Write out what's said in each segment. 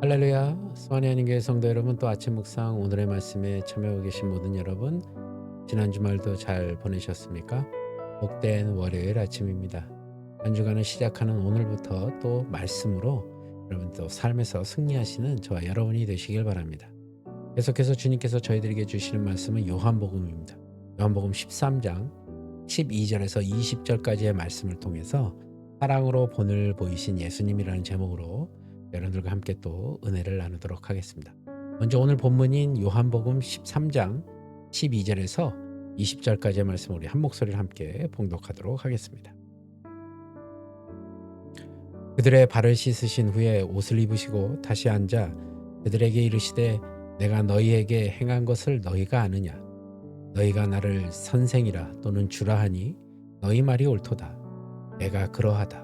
할렐루야 수완이 아닌교회 성도 여러분 또 아침 묵상 오늘의 말씀에 참여하고 계신 모든 여러분 지난 주말도 잘 보내셨습니까? 복된 월요일 아침입니다. 한 주간을 시작하는 오늘부터 또 말씀으로 여러분 또 삶에서 승리하시는 저와 여러분이 되시길 바랍니다. 계속해서 주님께서 저희들에게 주시는 말씀은 요한복음입니다. 요한복음 13장 12절에서 20절까지의 말씀을 통해서 사랑으로 본을 보이신 예수님이라는 제목으로 여러분들과 함께 또 은혜를 나누도록 하겠습니다. 먼저 오늘 본문인 요한복음 13장 12절에서 20절까지의 말씀 우리 한 목소리를 함께 봉독하도록 하겠습니다. 그들의 발을 씻으신 후에 옷을 입으시고 다시 앉아 그들에게 이르시되 내가 너희에게 행한 것을 너희가 아느냐 너희가 나를 선생이라 또는 주라 하니 너희 말이 옳도다 내가 그러하다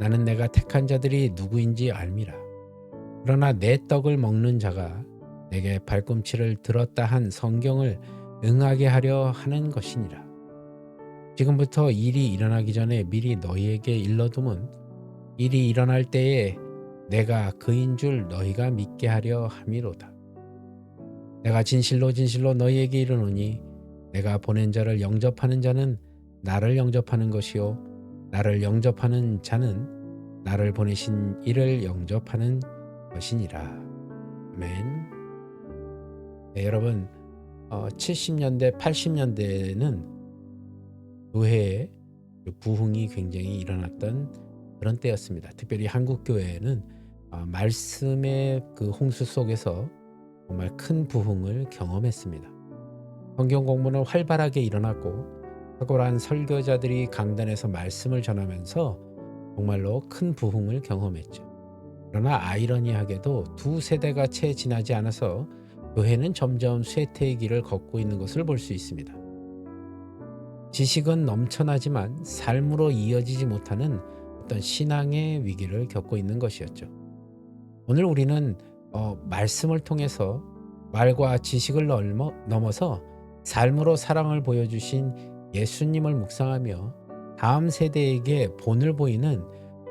나는 내가 택한 자들이 누구인지 알미라. 그러나 내 떡을 먹는 자가 내게 발꿈치를 들었다 한 성경을 응하게 하려 하는 것이니라. 지금부터 일이 일어나기 전에 미리 너희에게 일러둠은 일이 일어날 때에 내가 그인 줄 너희가 믿게 하려 함이로다. 내가 진실로 진실로 너희에게 이르노니 내가 보낸 자를 영접하는 자는 나를 영접하는 것이요 나를 영접하는 자는 나를 보내신 이를 영접하는 것이니라. 아멘. 네, 여러분, 어, 70년대, 80년대에는 교회에 부흥이 굉장히 일어났던 그런 때였습니다. 특별히 한국 교회는 어, 말씀의 그 홍수 속에서 정말 큰 부흥을 경험했습니다. 성경 공부는 활발하게 일어났고 탁월한 설교자들이 강단에서 말씀을 전하면서 정말로 큰 부흥을 경험했죠. 그러나 아이러니하게도 두 세대가 채 지나지 않아서 교회는 점점 쇠퇴의 길을 걷고 있는 것을 볼 수 있습니다. 지식은 넘쳐나지만 삶으로 이어지지 못하는 어떤 신앙의 위기를 겪고 있는 것이었죠. 오늘 우리는 어, 말씀을 통해서 말과 지식을 넘어서 삶으로 사랑을 보여주신 예수님을 묵상하며 다음 세대에게 본을 보이는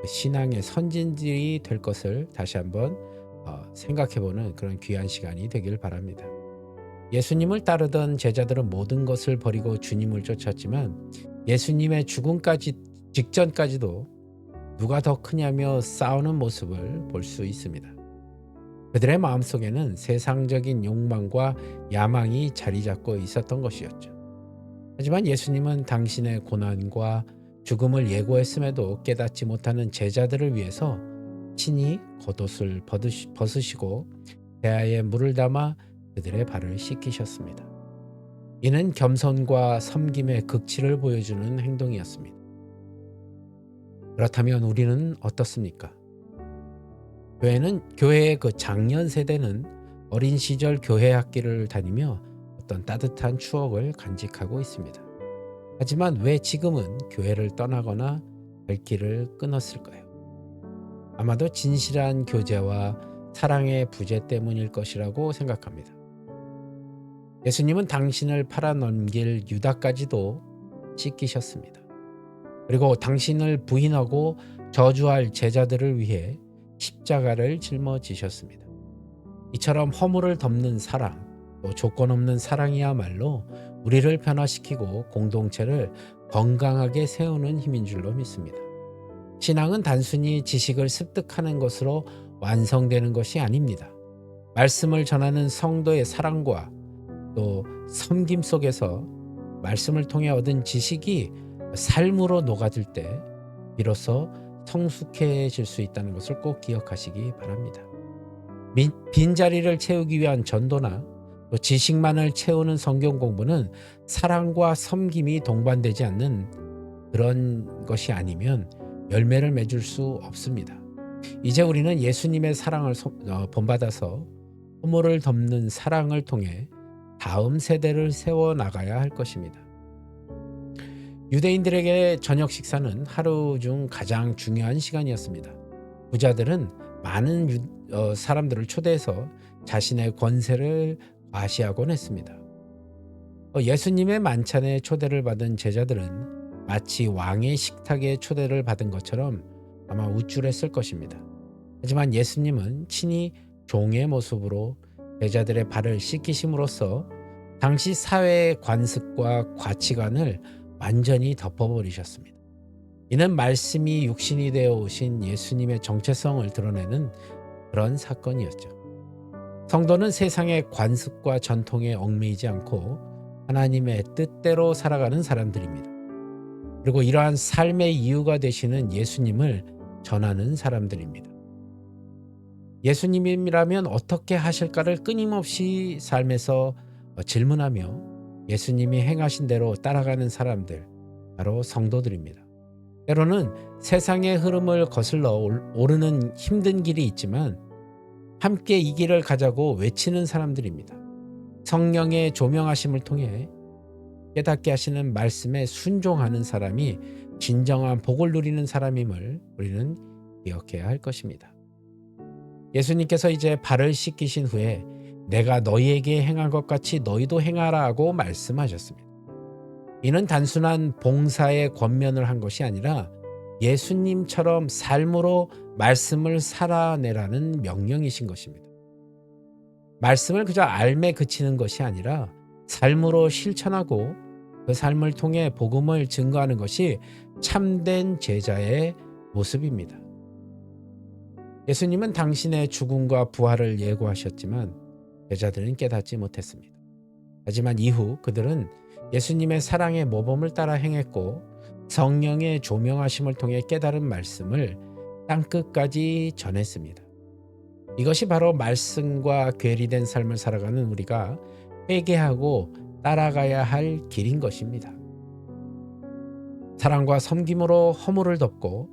신앙의 선진들이 될 것을 다시 한번 어, 생각해보는 그런 귀한 시간이 되길 바랍니다. 예수님을 따르던 제자들은 모든 것을 버리고 주님을 쫓았지만 예수님의 죽음까지 직전까지도 누가 더 크냐며 싸우는 모습을 볼 수 있습니다. 그들의 마음속에는 세상적인 욕망과 야망이 자리 잡고 있었던 것이었죠. 하지만 예수님은 당신의 고난과 죽음을 예고했음에도 깨닫지 못하는 제자들을 위해서 친히 겉옷을 벗으시고 대야에 물을 담아 그들의 발을 씻기셨습니다. 이는 겸손과 섬김의 극치를 보여주는 행동이었습니다. 그렇다면 우리는 어떻습니까? 교회는 교회의 그 장년 세대는 어린 시절 교회 학기를 다니며 어떤 따뜻한 추억을 간직하고 있습니다. 하지만 왜 지금은 교회를 떠나거나 발길을 끊었을까요? 아마도 진실한 교제와 사랑의 부재 때문일 것이라고 생각합니다. 예수님은 당신을 팔아넘길 유다까지도 씻기셨습니다. 그리고 당신을 부인하고 저주할 제자들을 위해 십자가를 짊어지셨습니다. 이처럼 허물을 덮는 사랑, 또 조건 없는 사랑이야말로 우리를 변화시키고 공동체를 건강하게 세우는 힘인 줄로 믿습니다. 신앙은 단순히 지식을 습득하는 것으로 완성되는 것이 아닙니다. 말씀을 전하는 성도의 사랑과 또 섬김 속에서 말씀을 통해 얻은 지식이 삶으로 녹아들 때 비로소 성숙해질 수 있다는 것을 꼭 기억하시기 바랍니다. 빈자리를 채우기 위한 전도나 또 지식만을 채우는 성경 공부는 사랑과 섬김이 동반되지 않는 그런 것이 아니면 열매를 맺을 수 없습니다. 이제 우리는 예수님의 사랑을 소- 어, 본받아서 허물을 덮는 사랑을 통해 다음 세대를 세워 나가야 할 것입니다. 유대인들에게 저녁 식사는 하루 중 가장 중요한 시간이었습니다. 부자들은 많은 유- 어, 사람들을 초대해서 자신의 권세를 과시하곤 했습니다. 어, 예수님의 만찬에 초대를 받은 제자들은 마치 왕의 식탁에 초대를 받은 것처럼 아마 우쭐했을 것입니다. 하지만 예수님은 친히 종의 모습으로 제자들의 발을 씻기심으로써 당시 사회의 관습과 가치관을 완전히 덮어버리셨습니다. 이는 말씀이 육신이 되어 오신 예수님의 정체성을 드러내는 그런 사건이었죠. 성도는 세상의 관습과 전통에 얽매이지 않고 하나님의 뜻대로 살아가는 사람들입니다. 그리고 이러한 삶의 이유가 되시는 예수님을 전하는 사람들입니다. 예수님이라면 어떻게 하실까를 끊임없이 삶에서 질문하며 예수님이 행하신 대로 따라가는 사람들, 바로 성도들입니다. 때로는 세상의 흐름을 거슬러 올- 오르는 힘든 길이 있지만 함께 이 길을 가자고 외치는 사람들입니다. 성령의 조명하심을 통해 깨닫게 하시는 말씀에 순종하는 사람이 진정한 복을 누리는 사람임을 우리는 기억해야 할 것입니다. 예수님께서 이제 발을 씻기신 후에 내가 너희에게 행한 것 같이 너희도 행하라고 말씀하셨습니다. 이는 단순한 봉사의 권면을 한 것이 아니라 예수님처럼 삶으로 말씀을 살아내라는 명령이신 것입니다. 말씀을 그저 알매 그치는 것이 아니라 삶으로 실천하고 그 삶을 통해 복음을 증거하는 것이 참된 제자의 모습입니다. 예수님은 당신의 죽음과 부활을 예고하셨지만 제자들은 깨닫지 못했습니다. 하지만 이후 그들은 예수님의 사랑의 모범을 따라 행했고 성령의 조명하심을 통해 깨달은 말씀을 땅끝까지 전했습니다. 이것이 바로 말씀과 괴리된 삶을 살아가는 우리가 회개하고 따라가야 할 길인 것입니다. 사랑과 섬김으로 허물을 덮고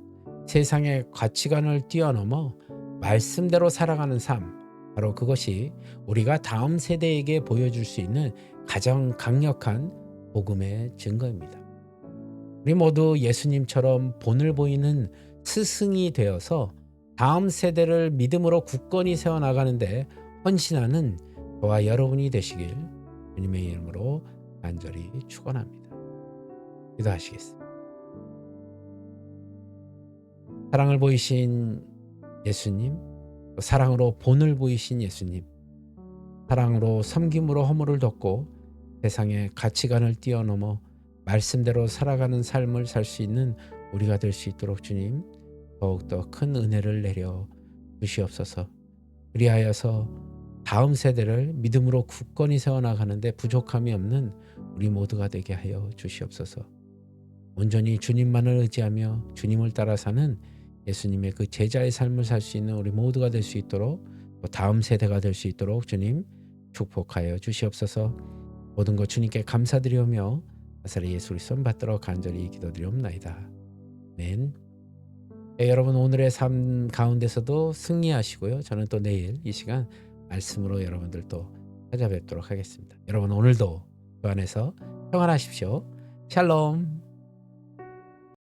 세상의 가치관을 뛰어넘어 말씀대로 살아가는 삶, 바로 그것이 우리가 다음 세대에게 보여줄 수 있는 가장 강력한 복음의 증거입니다. 우리 모두 예수님처럼 본을 보이는 스승이 되어서 다음 세대를 믿음으로 굳건히 세워나가는데 헌신하는 저와 여러분이 되시길 주님의 이름으로 간절히 축원합니다. 기도하시겠습니다. 사랑을 보이신 예수님, 또 사랑으로 본을 보이신 예수님, 사랑으로 섬김으로 허물을 덮고 세상의 가치관을 뛰어넘어 말씀대로 살아가는 삶을 살 수 있는 우리가 될 수 있도록 주님 더욱더 큰 은혜를 내려 주시옵소서. 그리하여서 다음 세대를 믿음으로 굳건히 세워나가는데 부족함이 없는 우리 모두가 되게 하여 주시옵소서. 온전히 주님만을 의지하며 주님을 따라 사는 예수님의 그 제자의 삶을 살 수 있는 우리 모두가 될 수 있도록 또 다음 세대가 될 수 있도록 주님 축복하여 주시옵소서. 모든 것 주님께 감사드리오며 나사렛 예수 그리스도 받들어 간절히 기도드리옵나이다. 아멘. 네, 여러분 오늘의 삶 가운데서도 승리하시고요. 저는 또 내일 이 시간 말씀으로 여러분들 또 찾아뵙도록 하겠습니다. 여러분 오늘도 그 안에서 평안하십시오. 샬롬.